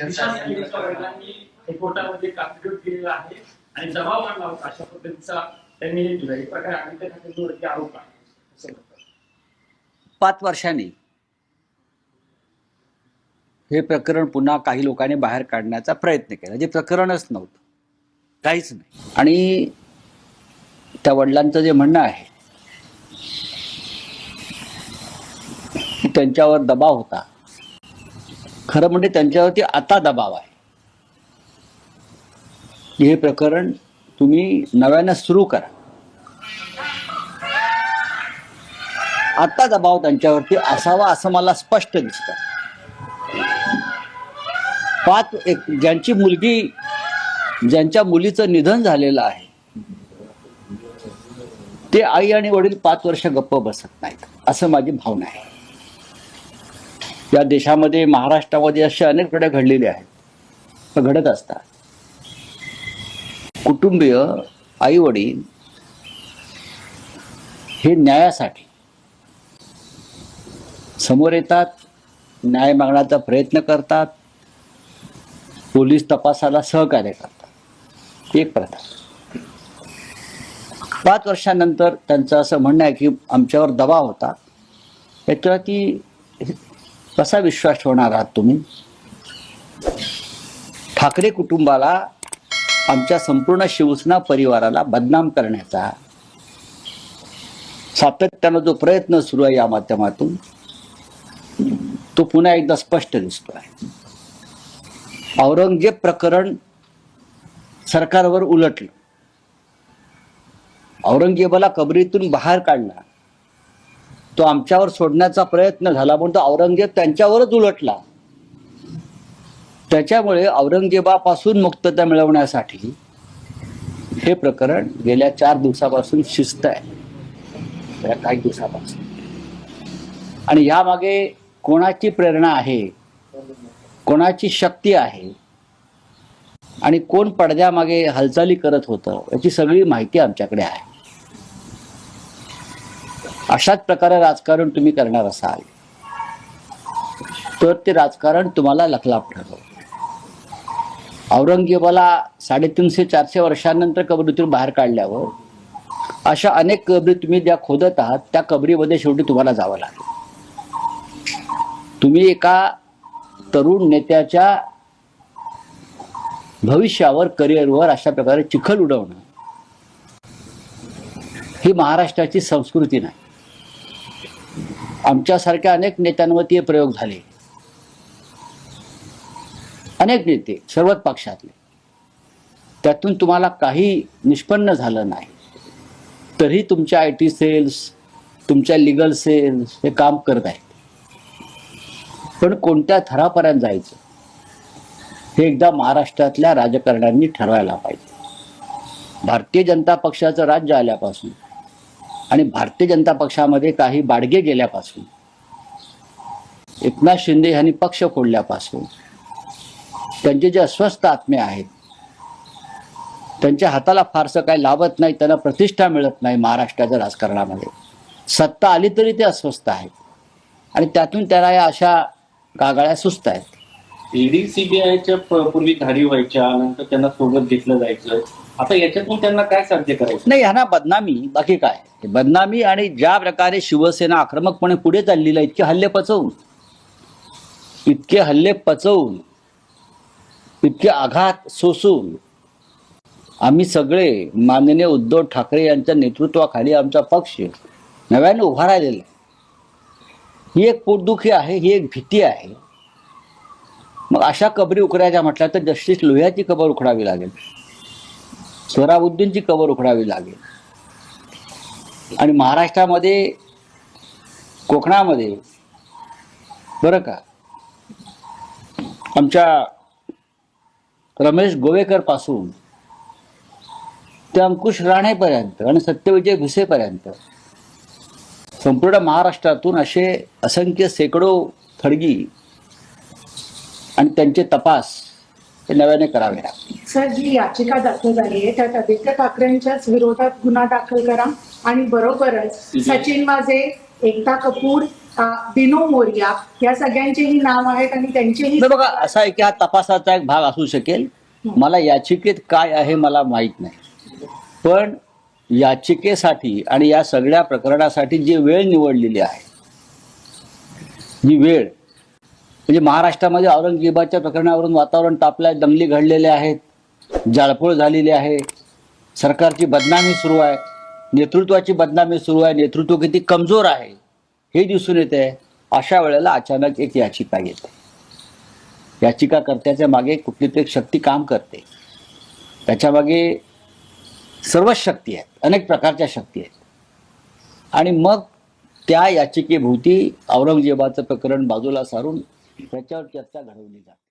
विशाल यांच्या वडिलांनी हे कोर्टामध्ये काफिडूट दिलेला आहे आणि दबाव आणला होता अशा पद्धतीचा त्यांनी हे दिलं एक प्रकारे आदित्य आरोप आहे. पाच वर्षांनी हे प्रकरण पुन्हा काही लोकांनी बाहेर काढण्याचा प्रयत्न केला. जे प्रकरणच नव्हतं. काहीच नाही. आणि त्या वडिलांचं जे म्हणणं आहे त्यांच्यावर दबाव होता. खरं म्हणजे त्यांच्यावरती आता दबाव आहे. हे प्रकरण तुम्ही नव्यानं सुरू करा. आता दबाव त्यांच्यावरती असावा असं मला स्पष्ट दिसतं. पाच एक ज्यांची मुलगी ज्यांच्या मुलीचं निधन झालेलं आहे ते आई आणि वडील पाच वर्ष गप्प बसत नाहीत असं माझी भावना आहे. या देशामध्ये महाराष्ट्रामध्ये असे अनेक घडे घडलेले आहेत. घडत असतात. कुटुंबीय आई वडील हे न्यायासाठी समोर येतात न्याय मागण्याचा प्रयत्न करतात पोलीस तपासाला सहकार्य करतात. एक प्रथा पाच वर्षानंतर त्यांचं असं म्हणणं आहे की आमच्यावर दबाव होता. याच्यावरती कसा विश्वास ठेवणार आहात तुम्ही? ठाकरे कुटुंबाला आमच्या संपूर्ण शिवसेना परिवाराला बदनाम करण्याचा सातत्यानं जो प्रयत्न सुरू आहे या माध्यमातून तो पुन्हा एकदा स्पष्ट दिसतो आहे औरंगजेब प्रकरण सरकारवर उलटलं. औरंगजेबाला कबरीतून बाहेर काढला. तो आमच्यावर सोडण्याचा प्रयत्न झाला म्हणून तो औरंगजेब त्यांच्यावरच उलटला. त्याच्यामुळे औरंगजेबापासून मुक्तता मिळवण्यासाठी हे प्रकरण गेल्या चार दिवसापासून शिस्त आहे. काही दिवसापासून. आणि यामागे कोणाची प्रेरणा आहे? कोणाची शक्ती आहे? आणि कोण पडद्यामागे हालचाली करत होतं याची सगळी माहिती आमच्याकडे आहे. अशाच प्रकारे राजकारण तुम्ही करणार असाल तर ते राजकारण तुम्हाला लखलाप ठरव औरंगजेबाला साडेतीनशे चारशे वर्षांनंतर कबरीतून बाहेर काढल्यावर अशा अनेक कबरी तुम्ही ज्या खोदत आहात त्या कबरीमध्ये शेवटी तुम्हाला जावं लागेल. तुम्ही एका तरुण नेत्याच्या भविष्यावर करिअरवर अशा प्रकारे चिखल उडवणं ही महाराष्ट्राची संस्कृती नाही. आमच्यासारख्या अनेक नेत्यांवरती हे प्रयोग झाले. अनेक नेते सर्वच पक्षातले. त्यातून तुम्हाला काही निष्पन्न झालं नाही. तरी तुमच्या आय टी सेल्स तुमच्या लिगल सेल्स हे काम करत आहेत. पण कोणत्या थरापर्यंत जायचं? हे एकदा महाराष्ट्रातल्या राजकारण्यांनी ठरवायला पाहिजे. भारतीय जनता पक्षाचं राज्य आल्यापासून आणि भारतीय जनता पक्षामध्ये काही बाडगे गेल्यापासून एकनाथ शिंदे यांनी पक्ष फोडल्यापासून त्यांचे जे अस्वस्थ आत्मे आहेत त्यांच्या हाताला फारसं काही लाभत नाही त्यांना प्रतिष्ठा मिळत नाही महाराष्ट्राच्या राजकारणामध्ये. सत्ता आली तरी ते अस्वस्थ आहेत. आणि त्यातून त्याला या अशा गागाळ्या सुस्त आहेत. ईडी सीबीआयच्या पूर्वी धाडी व्हायच्या नंतर त्यांना सोबत घेतलं जायचं. आता याच्यातून त्यांना काय साध्य करायचं? नाही ह्यांना बदनामी. बाकी काय? बदनामी आणि ज्या प्रकारे शिवसेना आक्रमकपणे पुढे चाललेली आहे इतके हल्ले पचवून. इतके हल्ले पचवून. इतके आघात सोसून. आम्ही सगळे माननीय उद्धव ठाकरे यांच्या नेतृत्वाखाली आमचा पक्ष नव्याने उभा राहिलेला ही एक पोटदुखी आहे ही एक भीती आहे. मग अशा कबरी उकडायच्या म्हटल्या तर जस्टिस लोह्याची कबर उखडावी लागेल. सोहराबुद्दीनची कबर उखडावी लागेल. आणि महाराष्ट्रामध्ये कोकणामध्ये बरं का? आमच्या रमेश गोवेकरपासून ते अंकुश राणेपर्यंत आणि सत्यविजय भुसेपर्यंत संपूर्ण महाराष्ट्रातून असे असंख्य शेकडो थडगी आणि त्यांचे तपास हे नव्याने करावे लागतील. सर जी याचिका दाखल झाली आहे त्यात आदित्य ठाकरेंच्याच विरोधात गुन्हा दाखल करा आणि बरोबरच सचिन वाझे एकता कपूर बिनो मोरिया या सगळ्यांचेही नाव आहेत आणि त्यांचेही बघा असा आहे की हा तपासाचा एक भाग असू शकेल. मला याचिकेत काय आहे मला माहीत नाही. पण याचिकेसाठी आणि या सगळ्या प्रकरणासाठी जी वेळ निवडलेली आहे जी वेळ म्हणजे महाराष्ट्रामध्ये औरंगजेबाच्या प्रकरणावरून वातावरण तापलंय दंगली घडलेल्या आहेत जाळपोळ झालेली आहे सरकारची बदनामी सुरू आहे नेतृत्वाची बदनामी सुरू आहे नेतृत्व किती कमजोर आहे हे दिसून येते अशा वेळेला अचानक एक याचिका येते. याचिकाकर्त्याच्या मागे कुठली तरी एक शक्ती काम करते. त्याच्यामागे सर्वच शक्ती आहेत अनेक प्रकारच्या शक्ती आहेत. आणि मग त्या याचिकेभोवती औरंगजेबाचं प्रकरण बाजूला सारून त्याच्यावर चर्चा घडवली जाते.